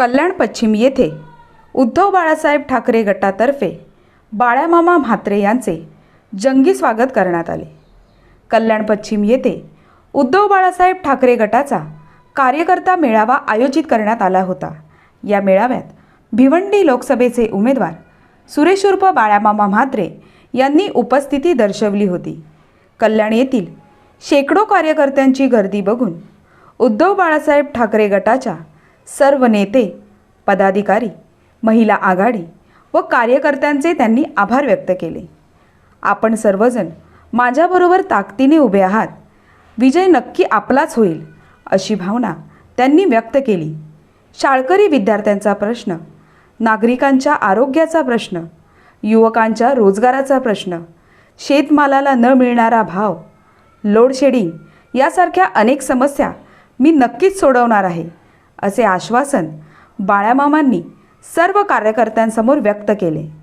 कल्याण पश्चिम येथे उद्धव बाळासाहेब ठाकरे गटातर्फे बाळ्यामामा म्हात्रे यांचे जंगी स्वागत करण्यात आले. कल्याण पश्चिम येथे उद्धव बाळासाहेब ठाकरे गटाचा कार्यकर्ता मेळावा आयोजित करण्यात आला होता. या मेळाव्यात भिवंडी लोकसभेचे उमेदवार सुरेश उर्फ बाळ्यामामा म्हात्रे यांनी उपस्थिती दर्शवली होती. कल्याण येथील शेकडो कार्यकर्त्यांची गर्दी बघून उद्धव बाळासाहेब ठाकरे गटाच्या सर्व नेते पदाधिकारी महिला आघाडी व कार्यकर्त्यांचे त्यांनी आभार व्यक्त केले. आपण सर्वजण माझ्याबरोबर ताकदीने उभे आहात. विजय नक्की आपलाच होईल अशी भावना त्यांनी व्यक्त केली. शाळकरी विद्यार्थ्यांचा प्रश्न नागरिकांच्या आरोग्याचा प्रश्न युवकांच्या रोजगाराचा प्रश्न शेतमालाला न मिळणारा भाव लोडशेडिंग यासारख्या अनेक समस्या मी नक्कीच सोडवणार आहे. असे आश्वासन बाळ्यामामांनी सर्व कार्यकर्त्यांसमोर व्यक्त केले.